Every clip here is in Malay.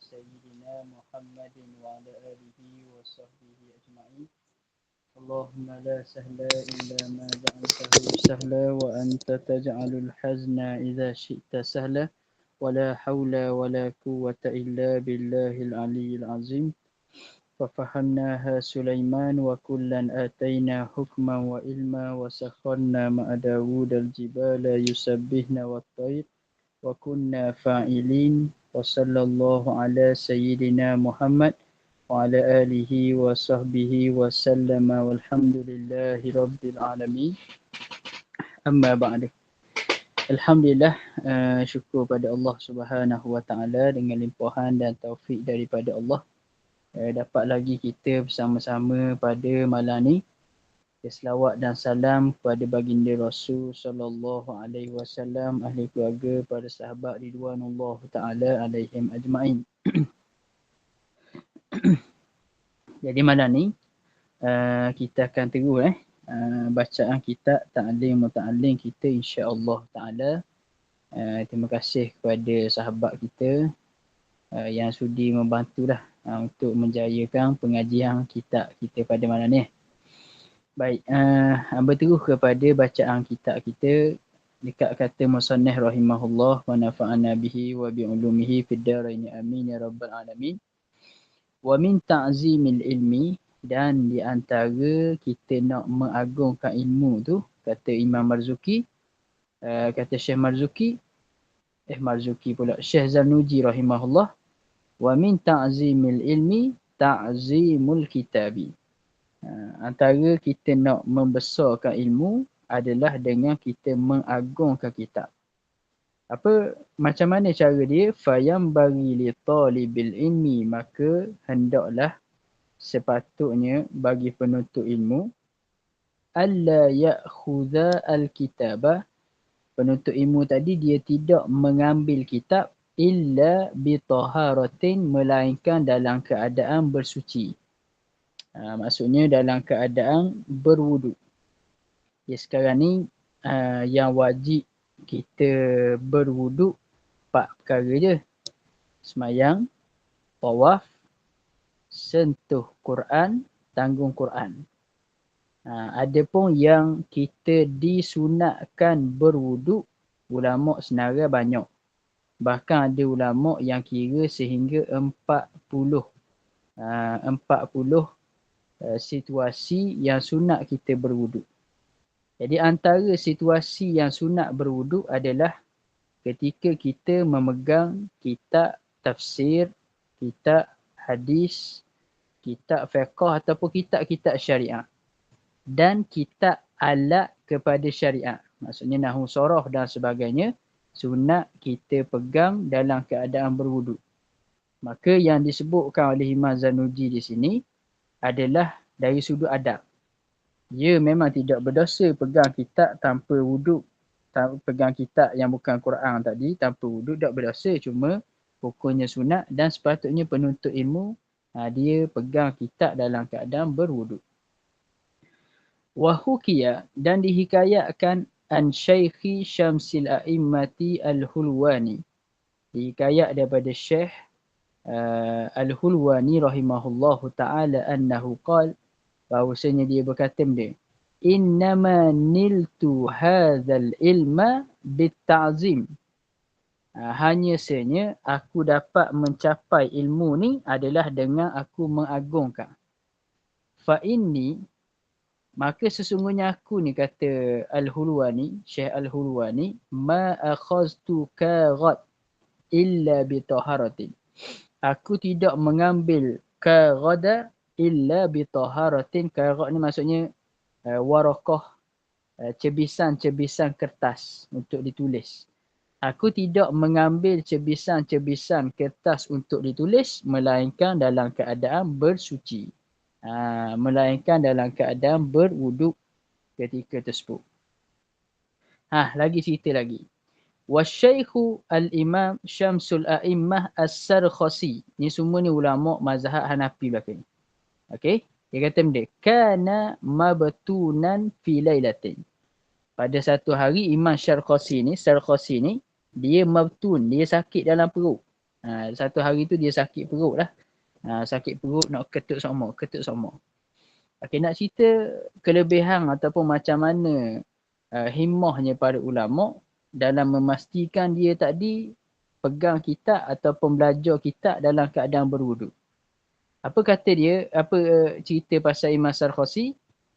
سيدنا محمد وعلى آله وصحبه أجمعين. اللهم لا سهل إلا ما جعلته سهلا وأنت تجعل الحزن إذا شئت سهلا. ولا حول ولا قوة إلا بالله العلي العظيم. ففهمناها سليمان وكلا آتينا حكما وعلما وسخرنا مع داود الجبال يسبحن والطير وكنا فاعلين. وصلى الله على سيدنا محمد وعلى آله وصحبه وسلم والحمد لله رب العالمين أما بعد Alhamdulillah uh, syukur pada Allah Subhanahu Wa Taala dengan limpahan dan taufik daripada Allah uh, dapat lagi kita bersama-sama pada malam ni selawat dan salam kepada baginda Rasul sallallahu alaihi wasallam ahli keluarga para sahabat ridwanullah taala alaihim ajmain. Jadi malam ni uh, kita akan terus eh uh, bacaan kitab ta'lim muta'allim kita insya-Allah taala. Uh, terima kasih kepada sahabat kita uh, yang sudi membantulah uh, untuk menjayakan pengajian kitab kita pada malam ni. Baik, uh, berterus kepada bacaan kitab kita dekat kata musannah rahimahullah wa nafa'ana bihi wa bi'ulumihi fid darain amin ya rabbal alamin. Wa min ta'zimil ilmi dan di antara kita nak mengagungkan ilmu tu kata Imam Marzuki uh, kata Syekh Marzuki eh Marzuki pula Syekh Zanuji rahimahullah wa min ta'zimil ilmi ta'zimul kitabi uh, antara kita nak membesarkan ilmu adalah dengan kita mengagungkan kitab. Apa macam mana cara dia? Fayam bagi li talibil ilmi maka hendaklah sepatutnya bagi penuntut ilmu alla ya'khudha al-kitaba. Penuntut ilmu tadi dia tidak mengambil kitab illa bi taharatin melainkan dalam keadaan bersuci ha, maksudnya dalam keadaan berwuduk ya sekarang ni uh, yang wajib kita berwuduk empat perkara je. Semayang, tawaf, sentuh Quran, tanggung Quran. Ha, ada pun yang kita disunatkan berwuduk, ulama senarai banyak. Bahkan ada ulama yang kira sehingga empat puluh. Empat puluh uh, situasi yang sunat kita berwuduk. Jadi antara situasi yang sunat berwuduk adalah ketika kita memegang kitab tafsir, kitab hadis, kitab fiqh ataupun kitab-kitab syariah dan kitab alat kepada syariah. Maksudnya nahu soroh dan sebagainya sunat kita pegang dalam keadaan berwuduk. Maka yang disebutkan oleh Imam Zanuji di sini adalah dari sudut adab. Dia memang tidak berdosa pegang kitab tanpa wuduk pegang kitab yang bukan Quran tadi tanpa wuduk tak berdosa cuma hukumnya sunat dan sepatutnya penuntut ilmu ha, dia pegang kitab dalam keadaan berwuduk. Wahukia dan dihikayatkan an syaikhi syamsil a'immati al-hulwani. Dihikayat daripada syekh uh, al-hulwani rahimahullahu ta'ala annahu qala bahawasanya dia berkata benda innama niltu hadzal ilma bitta'zim ha, hanya sebenarnya aku dapat mencapai ilmu ni adalah dengan aku mengagungkan. Fa inni maka sesungguhnya aku ni kata al-hulwani syekh al-hulwani ma akhaztu karat illa bi taharatin aku tidak mengambil karada illa bi taharatin. Karat ni maksudnya uh, warakah uh, cebisan-cebisan kertas untuk ditulis. Aku tidak mengambil cebisan-cebisan kertas untuk ditulis melainkan dalam keadaan bersuci. Uh, melainkan dalam keadaan berwuduk ketika tersebut. Ha lagi cerita lagi wasyaikhu al-imam syamsul a'immah as-sarkhasi ni semua ni ulama mazhab Hanafi belakang Okey. Dia kata benda. Kana mabtunan fi lailatin. Pada satu hari Imam Syarqasi ni, Syarqasi ni, dia mabtun, dia sakit dalam perut. Ha, satu hari tu dia sakit perut lah. Ha, sakit perut nak ketuk sama, ketuk sama. Okay, nak cerita kelebihan ataupun macam mana uh, himmahnya para ulama dalam memastikan dia tadi pegang kitab ataupun belajar kitab dalam keadaan berwuduk. Apa kata dia, apa uh, cerita pasal Imam Sarkhasi?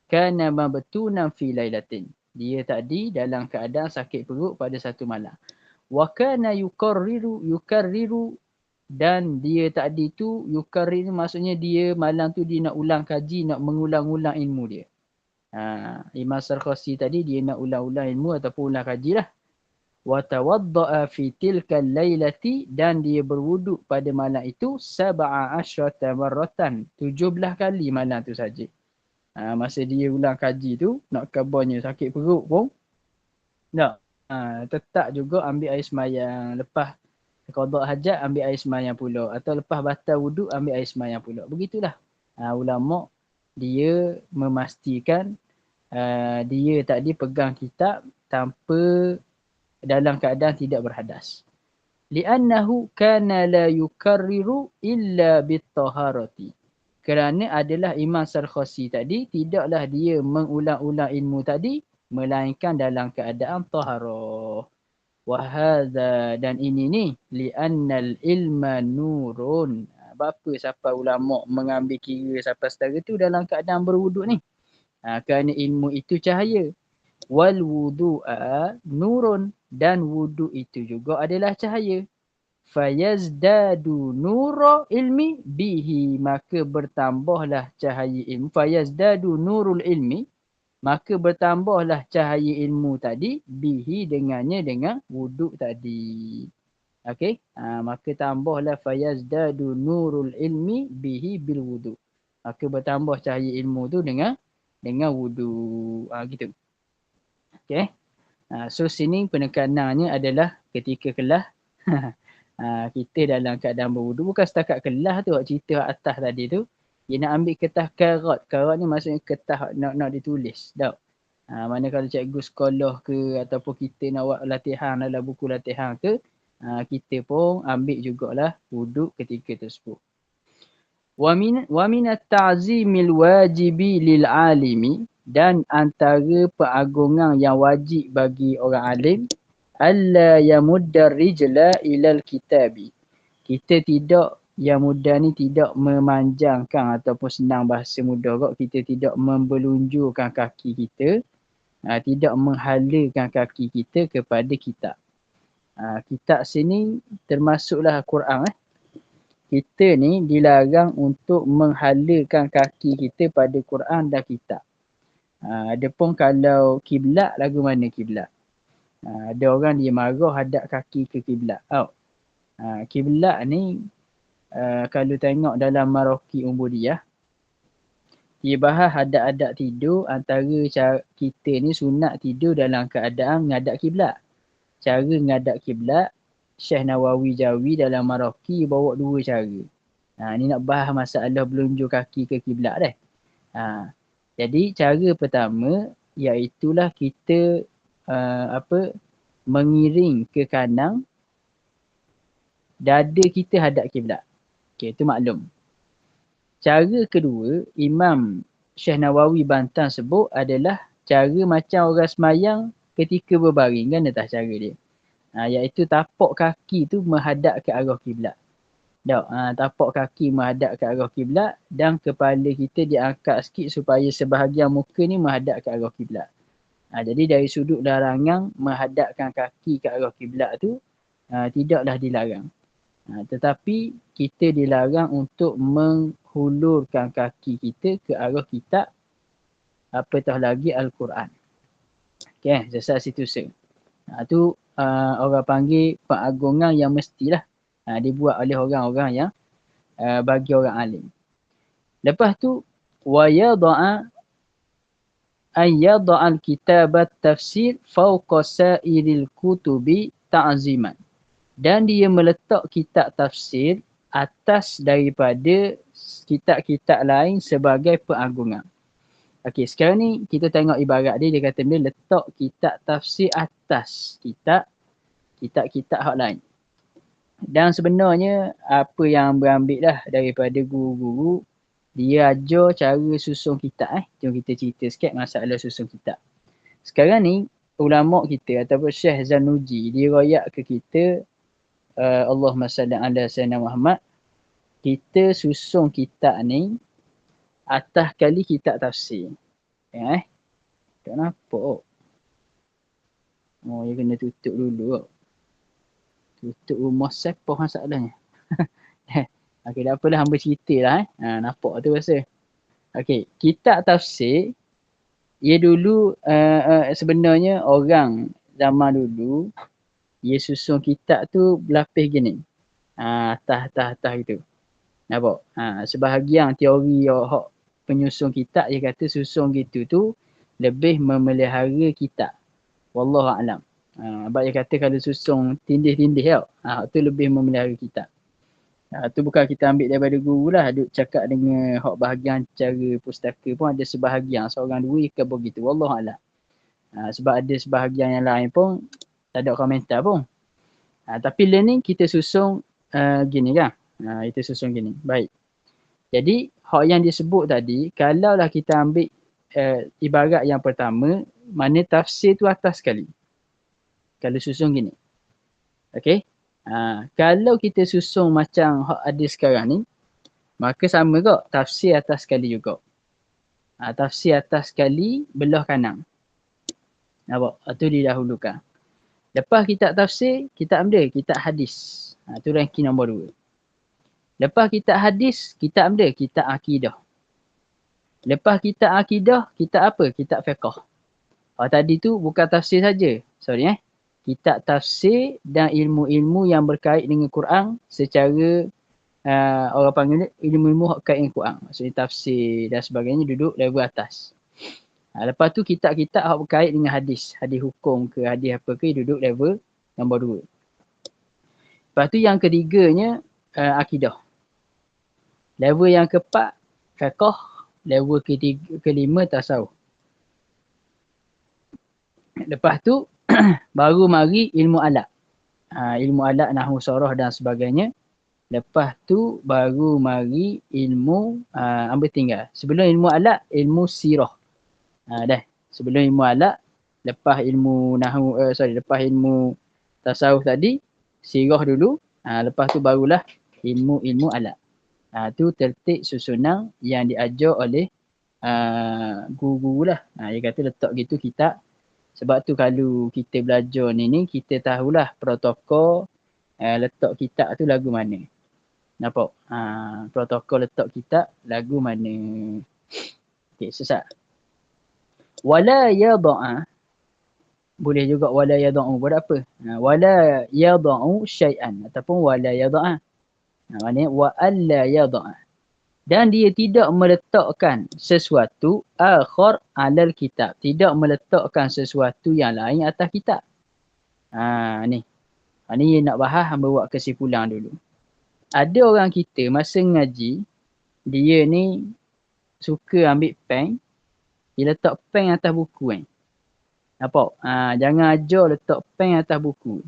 Kana mabtunan fi lailatin. Dia tadi dalam keadaan sakit perut pada satu malam. Wa kana yukarriru yukarriru dan dia tadi tu yukarrir maksudnya dia malam tu dia nak ulang kaji nak mengulang-ulang ilmu dia. Ha, Imam Sarkhasi tadi dia nak ulang-ulang ilmu ataupun ulang kaji lah. Tawadda'a fi tilka lailati dan dia berwuduk pada malam itu sab'a asyrata marratan. 17 kali malam tu saja. Ha, masa dia ulang kaji tu nak kabarnya sakit perut pun. Tak. Ha, tetap juga ambil air semayang. Lepas Qadha hajat ambil air semayang pula. Atau lepas batal wuduk ambil air semayang pula. Begitulah. Ha, ulama dia memastikan uh, dia tadi pegang kitab tanpa dalam keadaan tidak berhadas. Li'annahu kana la yukarriru illa bitaharati. Kerana adalah Imam Sarkhasi tadi tidaklah dia mengulang-ulang ilmu tadi melainkan dalam keadaan taharah. Wahada dan ini ni li'annal ilma nurun. Apa siapa ulama mengambil kira siapa setara tu dalam keadaan berwuduk ni? Ha, kerana ilmu itu cahaya. Wal wudu'a nurun dan wuduk itu juga adalah cahaya. Fayazdadu nura ilmi bihi maka bertambahlah cahaya ilmu. Fayazdadu nurul ilmi maka bertambahlah cahaya ilmu tadi bihi dengannya dengan wuduk tadi. Okey, ha, maka tambahlah fayazdadu nurul ilmi bihi bil wuduk. Maka bertambah cahaya ilmu tu dengan dengan wuduk. Ha, gitu. Okey. Ha, so sini penekanannya adalah ketika kelah ha, kita dalam keadaan berwuduk bukan setakat kelah tu cerita atas tadi tu dia nak ambil kertas karat. Karat ni maksudnya kertas nak nak ditulis. Tak? Ha, mana kalau cikgu sekolah ke ataupun kita nak buat latihan dalam buku latihan ke, ha, kita pun ambil jugalah wuduk ketika tersebut. Wa min wa min at-ta'zimil wajibi lil alimi dan antara pengagungan yang wajib bagi orang alim alla yamudda rijla ilal kitabi. Kita tidak yang mudah ni tidak memanjangkan ataupun senang bahasa mudah kok kita tidak membelunjurkan kaki kita uh, tidak menghalakan kaki kita kepada kitab. Uh, kitab sini termasuklah Quran eh. Kita ni dilarang untuk menghalakan kaki kita pada Quran dan kitab. Ada pun kalau kiblat lagu mana kiblat? Uh, ada orang dia marah hadap kaki ke kiblat. Oh. Uh, kiblat ni uh, kalau tengok dalam Maroki Umbudiyah dia bahas hadap-hadap tidur antara cara kita ni sunat tidur dalam keadaan ngadap kiblat. Cara ngadap kiblat Syekh Nawawi Jawi dalam Maroki bawa dua cara. Ha, ni nak bahas masalah belunjuk kaki ke kiblat dah. Ha, jadi cara pertama iaitulah kita uh, apa mengiring ke kanan dada kita hadap kiblat. Okey, itu maklum. Cara kedua, Imam Syekh Nawawi Bantan sebut adalah cara macam orang semayang ketika berbaring kan atas cara dia. Ha, iaitu tapak kaki tu menghadap ke arah kiblat. Tak, ha, tapak kaki menghadap ke arah kiblat dan kepala kita diangkat sikit supaya sebahagian muka ni menghadap ke arah kiblat. Ha, jadi dari sudut larangan menghadapkan kaki ke arah kiblat tu ha, tidaklah dilarang. Ha, tetapi kita dilarang untuk menghulurkan kaki kita ke arah kitab apatah lagi Al-Quran. Okay, selesai situ se. Ha, tu uh, orang panggil pengagungan yang mestilah ha, dibuat oleh orang-orang yang uh, bagi orang alim. Lepas tu, wa yada'a an yada'a al-kitabat tafsir fawqa sa'iril kutubi ta'ziman. Ta dan dia meletak kitab tafsir atas daripada kitab-kitab lain sebagai pengagungan. Okey, sekarang ni kita tengok ibarat dia, dia kata dia letak kitab tafsir atas kitab kitab-kitab hak lain. Dan sebenarnya apa yang berambil lah daripada guru-guru dia ajar cara susun kitab eh. Jom kita cerita sikit masalah susun kitab. Sekarang ni ulama kita ataupun Syekh Zanuji dia royak ke kita uh, Allahumma salli ala sayyidina Muhammad kita susun kitab ni atas kali kitab tafsir. Ya, eh. Tak nampak. Oh, dia kena tutup dulu. Tutup rumah siapa masalahnya. Okey, tak apalah hamba cerita lah eh. Ha, nampak tu rasa. Okey, kitab tafsir ia dulu uh, uh, sebenarnya orang zaman dulu ia susun kitab tu berlapis gini. Ha, atas-atas-atas gitu. Nampak? Ha, sebahagian teori hak penyusun kitab dia kata susun gitu tu lebih memelihara kitab. Wallahu a'lam. Ha, sebab dia kata kalau susun tindih-tindih tau. Ha, tu lebih memelihara kitab. Ha, tu bukan kita ambil daripada guru lah. Duk cakap dengan hak bahagian cara pustaka pun ada sebahagian. Seorang dua ke begitu. Wallahualam. Ha, sebab ada sebahagian yang lain pun tak ada komentar pun. Ha, tapi learning kita susun uh, gini kan. Ha, kita susun gini. Baik. Jadi hak yang disebut tadi, kalau lah kita ambil uh, ibarat yang pertama, mana tafsir tu atas sekali. Kalau susun gini. Okay. Ha, kalau kita susun macam ada sekarang ni, maka sama kok tafsir atas sekali juga. Ha, tafsir atas sekali belah kanan. Nampak? Itu didahulukan. Lepas kita tafsir, kita ambil kita hadis. Ha, itu ranking nombor dua. Lepas kita hadis, kita ambil kita akidah. Lepas kita akidah, kita apa? Kita fiqah. Oh, tadi tu bukan tafsir saja. Sorry eh kitab tafsir dan ilmu-ilmu yang berkait dengan Quran secara uh, orang panggil ilmu-ilmu berkait dengan Quran. Maksudnya tafsir dan sebagainya duduk level atas. Uh, lepas tu kitab-kitab yang berkait dengan hadis. Hadis hukum ke hadis apa ke duduk level nombor dua. Lepas tu yang ketiganya uh, akidah. Level yang keempat fiqh. Level ketiga, kelima tasawuf. Lepas tu baru mari ilmu alat. Ha, ilmu alat nahu soroh dan sebagainya. Lepas tu baru mari ilmu uh, ambil tinggal. Sebelum ilmu alat, ilmu sirah. Ha, dah. Sebelum ilmu alat, lepas ilmu nahu, uh, sorry, lepas ilmu tasawuf tadi, sirah dulu. Ha, lepas tu barulah ilmu-ilmu alat. Ha, tu tertib susunan yang diajar oleh uh, guru-guru lah. Ha, dia kata letak gitu kitab sebab tu kalau kita belajar ni ni kita tahulah protokol uh, letak kitab tu lagu mana. Nampak? Ha, protokol letak kitab lagu mana. Okey, sesat. Wala yada'a boleh juga wala yada'u buat apa? Ha, wala yada'u syai'an ataupun wala yada'a. Ha, maknanya wa alla yada'a dan dia tidak meletakkan sesuatu akhar alal kitab. Tidak meletakkan sesuatu yang lain atas kitab. Ha, ni. Ha, ni nak bahas hamba buat kesimpulan dulu. Ada orang kita masa ngaji, dia ni suka ambil pen, dia letak pen atas buku kan. Nampak? Ha, jangan ajar letak pen atas buku.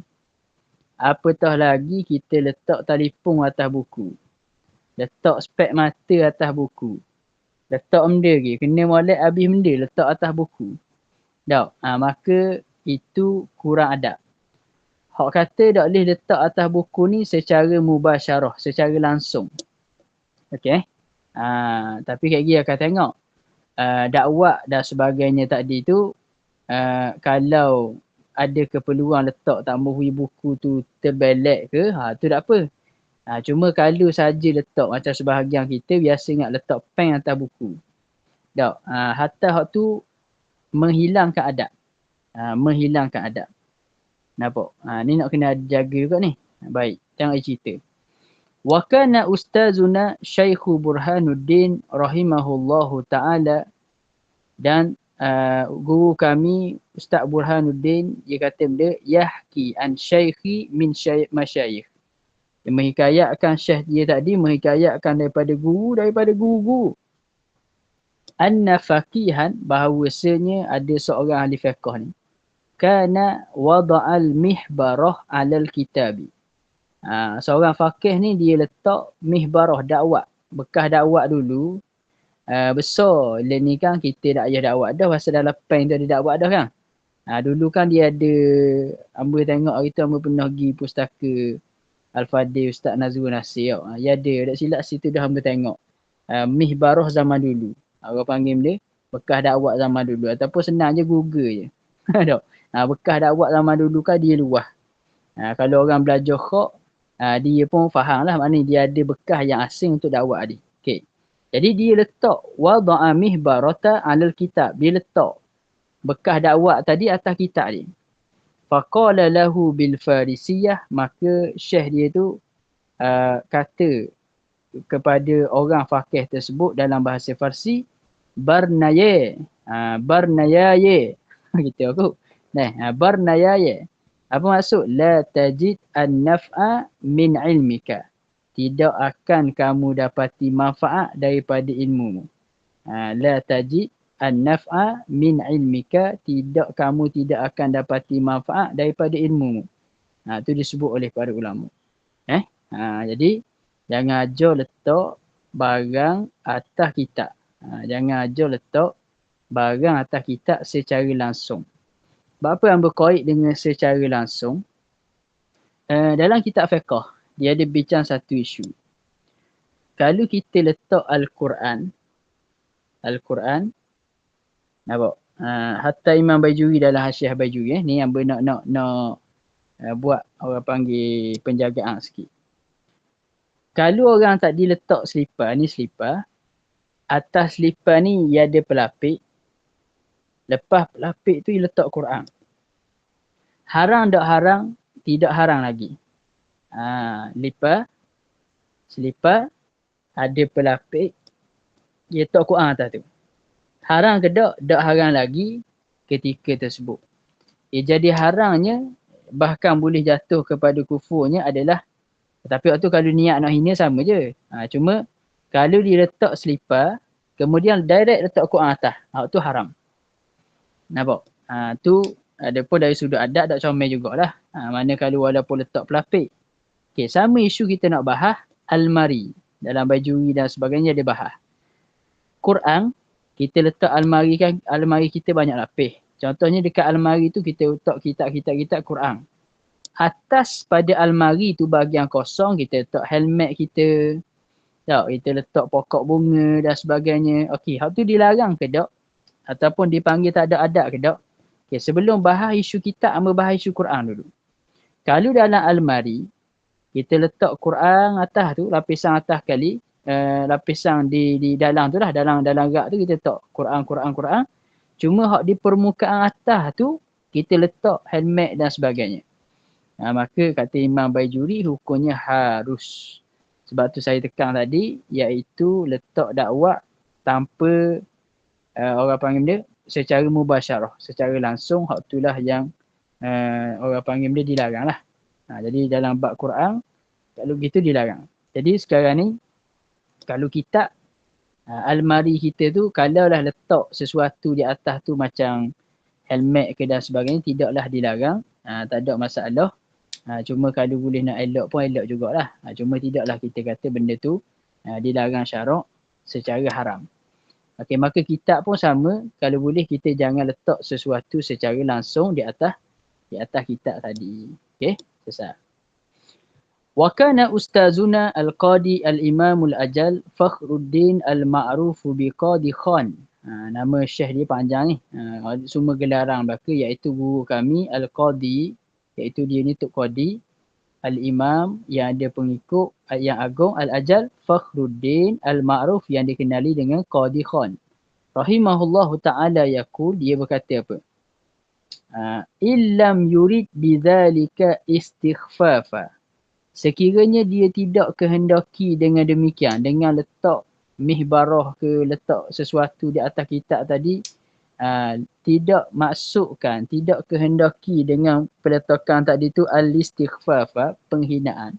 Apatah lagi kita letak telefon atas buku. Letak spek mata atas buku. Letak benda lagi. Kena molek habis benda letak atas buku. Tak? Ha, maka itu kurang adab. Hak kata tak boleh letak atas buku ni secara mubasyarah. Secara langsung. Okay. Ha, tapi kayak gini akan tengok. Uh, dakwah dan sebagainya tadi tu. Uh, kalau ada keperluan letak tambah buku tu terbelek ke. Ha, tu tak apa. Ha, cuma kalau saja letak macam sebahagian kita biasa ingat letak pen atas buku. Tak. Ha, hatta hak tu menghilangkan adab. Ha, menghilangkan adab. Nampak? Ha, ni nak kena jaga juga ni. Baik. Tengok cerita. Wa kana ustazuna Syekh Burhanuddin rahimahullahu taala dan uh, guru kami Ustaz Burhanuddin dia kata benda yahki an syaikhi min syekh masyayikh dia menghikayatkan syekh dia tadi menghikayatkan daripada guru daripada guru-guru. Anna faqihan bahawasanya ada seorang ahli fiqh ni. Kana wada'al mihbarah alal kitabi. Ha, seorang fakih ni dia letak mihbarah dakwah. Bekas dakwah dulu. Uh, besar. Bila ni kan kita tak payah dakwah dah. Pasal dalam pen tu ada dakwah dah kan. Ha, dulu kan dia ada. Amba tengok hari tu amba pernah pergi pustaka Al-Fadil Ustaz Nazrul Nasir. Ha, dia ada. Tak silap situ dah amba tengok. Uh, mihbarah zaman dulu. Orang panggil dia bekas dakwah zaman dulu. Ataupun senang je Google je. ha, bekas dakwah zaman dulu kan dia luah. Ha, kalau orang belajar khok, uh, dia pun faham lah maknanya dia ada bekas yang asing untuk dakwah dia. Okay. Jadi dia letak wada'a mihbarata alal kitab. Dia letak bekas dakwah tadi atas kitab dia. Faqala lahu bil farisiyah maka syekh dia tu uh, kata kepada orang fakih tersebut dalam bahasa Farsi barnaye uh, barnayaye gitu aku nah uh, barnayaye apa maksud? La tajid an-naf'a min ilmika. Tidak akan kamu dapati manfaat daripada ilmu. Ha, la tajid an-naf'a min ilmika. Tidak kamu tidak akan dapati manfaat daripada ilmu. Ha, itu disebut oleh para ulama. Eh? Ha, jadi, jangan ajar letak barang atas kitab. Ha, jangan ajar letak barang atas kitab secara langsung apa yang berkait dengan secara langsung uh, dalam kitab fiqh dia ada bincang satu isu kalau kita letak al-Quran al-Quran nampak uh, hatta Imam Bajuri dalam Hasyiah Bajuri eh ni yang nak nak nak uh, buat orang panggil penjagaan sikit kalau orang tak diletak selipar ni selipar atas selipar ni ia ada pelapik Lepas lapik tu letak Quran. Haram tak haram, tidak haram lagi. Ha, lipa, selipa, ada pelapik, dia letak Quran atas tu. Haram ke tak? Tak haram lagi ketika tersebut. Ya, jadi haramnya, bahkan boleh jatuh kepada kufurnya adalah tapi waktu kalau niat nak hina sama je. Ha, cuma kalau dia letak selipar, kemudian direct letak Quran atas, waktu haram. Nampak? Ha, tu ada pun dari sudut adat tak comel jugalah. Ha, mana kalau walaupun letak pelapik. Okay, sama isu kita nak bahas almari. Dalam baju dan sebagainya ada bahas. Quran, kita letak almari kan, almari kita banyak lapis. Contohnya dekat almari tu kita letak kitab-kitab-kitab Quran. Atas pada almari tu bahagian kosong kita letak helmet kita. Tak, kita letak pokok bunga dan sebagainya. Okey, hal tu dilarang ke tak? ataupun dipanggil tak ada adat ke tak? Okay, sebelum bahas isu kita, amba bahas isu Quran dulu. Kalau dalam almari, kita letak Quran atas tu, lapisan atas kali, uh, lapisan di di dalam tu lah, dalam dalam rak tu kita letak Quran, Quran, Quran. Cuma hak di permukaan atas tu, kita letak helmet dan sebagainya. Nah, maka kata Imam Baijuri, hukumnya harus. Sebab tu saya tekan tadi, iaitu letak dakwah tanpa uh, orang panggil dia secara mubasyarah, secara langsung hak itulah yang uh, orang panggil dia dilarang lah. Ha, jadi dalam bab Quran, kalau gitu dilarang. Jadi sekarang ni, kalau kita uh, almari kita tu, kalau lah letak sesuatu di atas tu macam helmet ke dan sebagainya, tidaklah dilarang. Uh, tak ada masalah. Uh, cuma kalau boleh nak elok pun elok jugalah. Uh, cuma tidaklah kita kata benda tu uh, dilarang syarak secara haram. Okey, maka kitab pun sama. Kalau boleh kita jangan letak sesuatu secara langsung di atas di atas kitab tadi. Okey, selesai. Ustazuna al-qadi al-imam al-ajal Fakhruddin al-ma'ruf bi qadi khan. Ha, nama syekh dia panjang ni. Ha, semua gelaran belaka iaitu guru kami al-qadi iaitu dia ni tok qadi Al-Imam yang ada pengikut yang agung Al-Ajal Fakhruddin Al-Ma'ruf yang dikenali dengan Qadi Khan. Rahimahullah ta'ala yakul dia berkata apa? Uh, illam yurid bidzalika istighfafa. Sekiranya dia tidak kehendaki dengan demikian dengan letak mihbarah ke letak sesuatu di atas kitab tadi uh, tidak masukkan, tidak kehendaki dengan peletakan tadi tu al-istighfaf, penghinaan.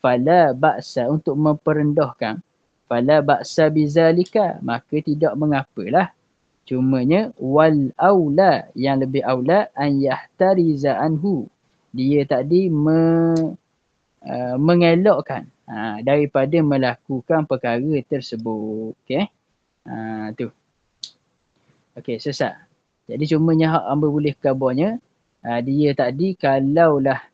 Fala ba'sa untuk memperendahkan. Fala ba'sa bizalika, maka tidak mengapalah. Cumanya wal aula yang lebih aula an yahtariza anhu. Dia tadi me, uh, mengelakkan uh, daripada melakukan perkara tersebut. Okey. Uh, tu. Okey, sesat. Jadi cumanya hak hamba boleh kabarnya uh, dia tadi kalaulah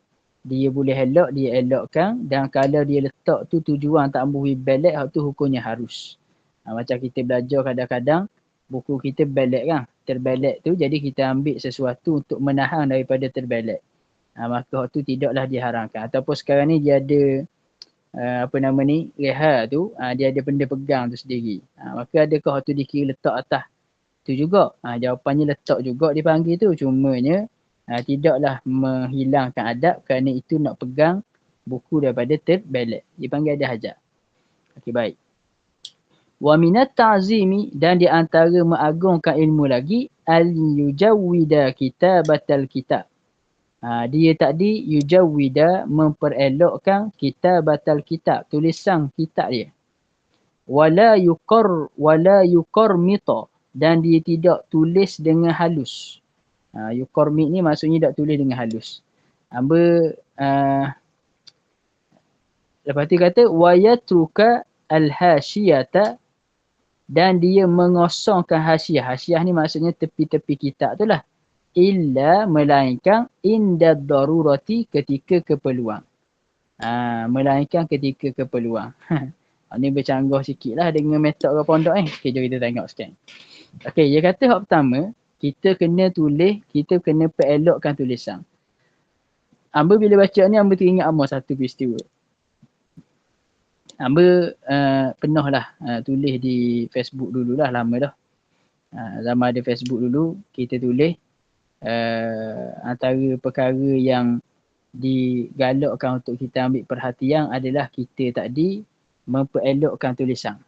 dia boleh elok, dia elokkan dan kalau dia letak tu tujuan tak ambil balik, hak tu hukumnya harus. Ha, macam kita belajar kadang-kadang buku kita balik kan, terbalik tu jadi kita ambil sesuatu untuk menahan daripada terbalik. Ha, maka hak tu tidaklah diharamkan. Ataupun sekarang ni dia ada uh, apa nama ni, reha tu, uh, dia ada benda pegang tu sendiri. Ha, maka adakah hak tu dikira letak atas tu juga? Ha, jawapannya letak juga dipanggil tu. Cumanya uh, tidaklah menghilangkan adab kerana itu nak pegang buku daripada terbelek. Dipanggil ada hajat. Okey baik. Wa minat ta'zimi dan di antara mengagungkan ilmu lagi al yujawwida kitabatal kitab. Ha, dia tadi yujawwida memperelokkan kitabatal kitab, tulisan kitab dia. Wala yuqar wala yuqarmita dan dia tidak tulis dengan halus. Uh, yukormik ni maksudnya tak tulis dengan halus. Amba uh, lepas tu kata wayatruka al-hasyiyata dan dia mengosongkan hasyiah. Hasyiah ni maksudnya tepi-tepi kitab tu lah. Illa melainkan inda darurati ketika keperluan. Uh, melainkan ketika keperluan. Ini bercanggah sikit lah dengan metod ke pondok eh. Okay, jom kita tengok sikit. Okay, dia kata hak pertama, kita kena tulis, kita kena perelokkan tulisan. Amba bila baca ni, Amba teringat Amba satu peristiwa. Amba uh, pernah lah uh, tulis di Facebook dulu lah, lama dah. Uh, zaman ada Facebook dulu, kita tulis uh, antara perkara yang digalakkan untuk kita ambil perhatian adalah kita tadi memperelokkan tulisan.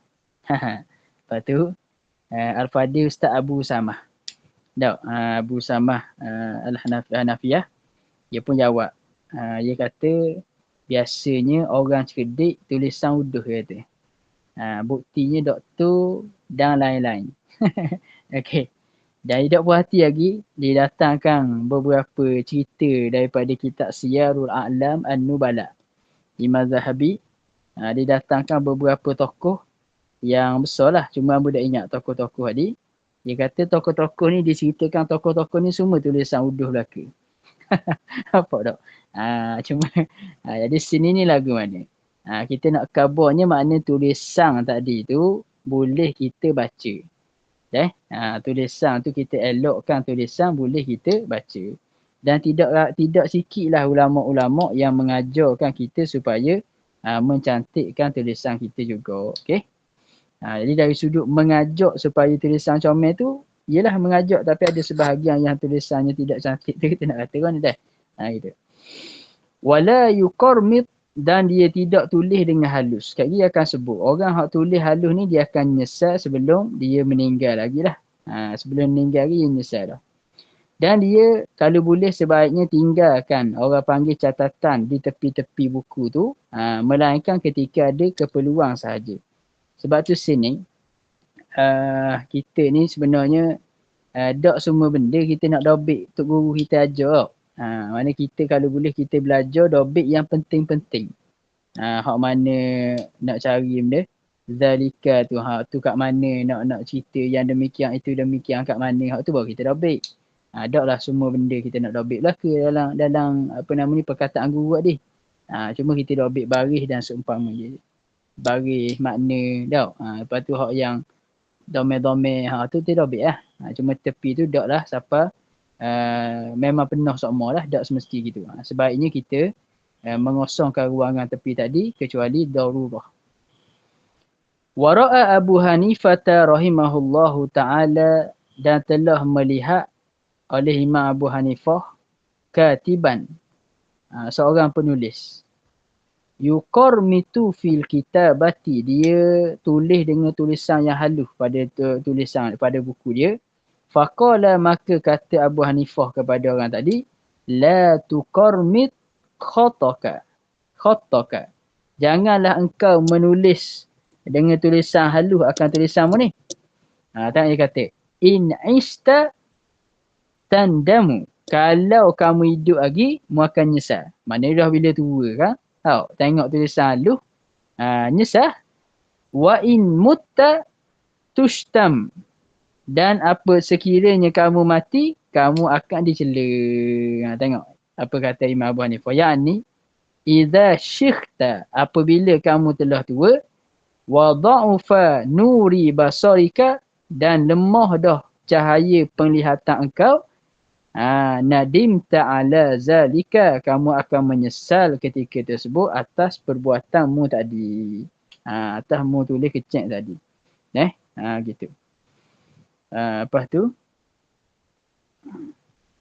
Lepas tu, uh, Al-Fadil Ustaz Abu Samah. Tak, uh, Abu Samah uh, Al-Hanafiyah, dia pun jawab. Uh, dia kata, biasanya orang cerdik tulisan uduh dia kata. Uh, buktinya doktor dan lain-lain. okay. Dan dia tak puas hati lagi, dia datangkan beberapa cerita daripada kitab Siyarul A'lam An-Nubala. Imam Zahabi, uh, dia datangkan beberapa tokoh yang besar lah. Cuma aku tak ingat tokoh-tokoh tadi. Dia kata tokoh-tokoh ni diceritakan tokoh-tokoh ni semua tulisan uduh belaka. Apa tak? Ha, cuma ha, jadi sini ni lagu mana? Ha, kita nak kabarnya makna tulisan tadi tu boleh kita baca. Eh? Ha, tulisan tu kita elokkan tulisan boleh kita baca. Dan tidak tidak sikitlah ulama-ulama yang mengajarkan kita supaya ha, mencantikkan tulisan kita juga. Okay? Ha, jadi dari sudut mengajak supaya tulisan comel tu ialah mengajak tapi ada sebahagian yang tulisannya tidak cantik tu kita nak kata kan dah. Ha gitu. Wala yuqarmit dan dia tidak tulis dengan halus. Sekali dia akan sebut orang hak tulis halus ni dia akan nyesal sebelum dia meninggal lagi lah. Ha, sebelum meninggal lagi dia nyesal lah. Dan dia kalau boleh sebaiknya tinggalkan orang panggil catatan di tepi-tepi buku tu. Ha, melainkan ketika ada keperluan sahaja. Sebab tu sini uh, kita ni sebenarnya uh, tak semua benda kita nak dobik untuk guru kita ajar. Uh, mana kita kalau boleh kita belajar dobik yang penting-penting. Uh, hak mana nak cari benda. Zalika tu hak tu kat mana nak nak cerita yang demikian itu demikian kat mana hak tu baru kita dobik. Ha, tak lah semua benda kita nak dobik lah ke dalam, dalam apa nama ni perkataan guru tadi. Ha, cuma kita dobik baris dan seumpama je baris makna tau. Ha, lepas tu hak yang dome-dome ha, tu tidak lah. Ha, cuma tepi tu tak lah siapa uh, memang penuh semua lah. Tak semesti gitu. Ha, sebaiknya kita uh, mengosongkan ruangan tepi tadi kecuali darurah. Wara'a Abu Hanifah rahimahullahu ta'ala dan telah melihat oleh Imam Abu Hanifah katiban seorang penulis yukor mitu fil kitabati dia tulis dengan tulisan yang halus pada tulisan pada buku dia faqala maka kata Abu Hanifah kepada orang tadi la tuqarmit khataka khataka janganlah engkau menulis dengan tulisan halus akan tulisanmu ni ha tengok dia kata in ista tandamu kalau kamu hidup lagi mu akan nyesal maknanya dah bila tua kan Ha, tengok tulisan halus. Ha, nyesah. Wa in mutta tushtam. Dan apa sekiranya kamu mati, kamu akan dicela. Ha, tengok apa kata Imam Abu Hanifah. Ya ni, Iza syikhta apabila kamu telah tua, wa da'ufa nuri basarika dan lemah dah cahaya penglihatan engkau, ha, nadim ta'ala zalika kamu akan menyesal ketika tersebut atas perbuatanmu tadi. Ha, atas mu tulis kecek tadi. Eh? Ha, gitu. Ha, lepas tu,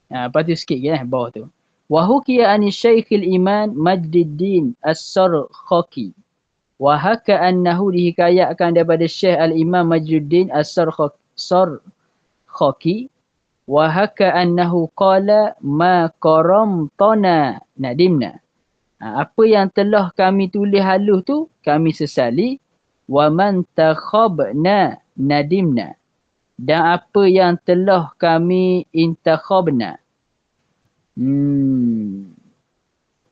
ha, lepas tu sikit ke eh, bawah tu. Wahukiya ani syaikhil iman majdiddin as-sarkhaki. Wahaka annahu dihikayatkan daripada syekh al-imam majdiddin as-sarkhaki. Wahaka annahu qala ma karamtana nadimna. Ha, apa yang telah kami tulis halus tu kami sesali. Wa man takhabna nadimna. Dan apa yang telah kami intakhabna. Hmm.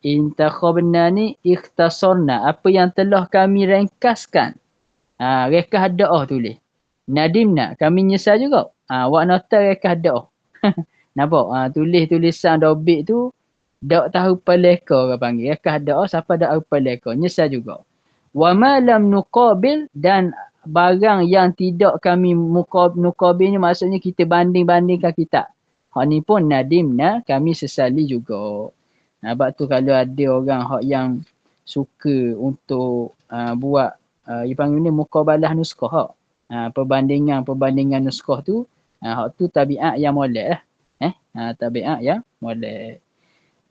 Intakhabna ni ikhtasarna. Apa yang telah kami ringkaskan. Ha, rekah da'ah tulis. Nadimna. Kami nyesal juga. Ha, wak nota rekah da'ah. Nampak? Ha, tulis tulisan dobik tu. Tak tahu peleka orang panggil. Rekah da'ah siapa tak tahu peleka. Nyesal juga. Wa malam nuqabil dan barang yang tidak kami muqabil ni maksudnya kita banding-bandingkan kitab. Hak ni pun nadimna kami sesali juga. Ha, sebab tu kalau ada orang hak yang suka untuk uh, buat uh, dia ni mukabalah nuskah hak. Ha, perbandingan-perbandingan nuskah tu ha, hak tu tabiat yang molek lah. Eh? Ha, tabiat yang molek.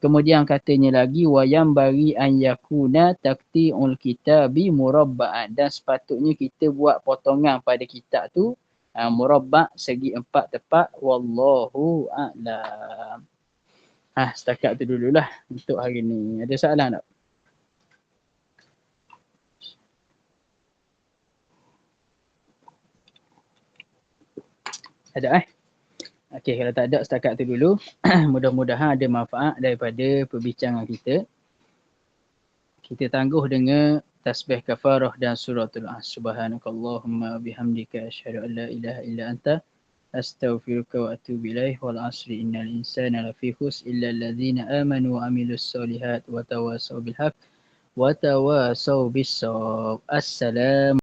Kemudian katanya lagi wayam bagi an yakuna takti'ul kitabi murabba'an dan sepatutnya kita buat potongan pada kitab tu uh, murabba segi empat tepat wallahu a'lam. Ah setakat tu dululah untuk hari ni. Ada soalan tak? Ada eh? Okey kalau tak ada setakat tu dulu. Mudah-mudahan ada manfaat daripada perbincangan kita. Kita tangguh dengan tasbih kafarah dan suratul as subhanakallahumma bihamdika asyhadu an la ilaha illa anta astaghfiruka wa atubu ilaih wal asri innal insana lafi khus illa alladhina amanu wa amilus solihat wa tawasaw bil haqq wa tawasaw bis assalamu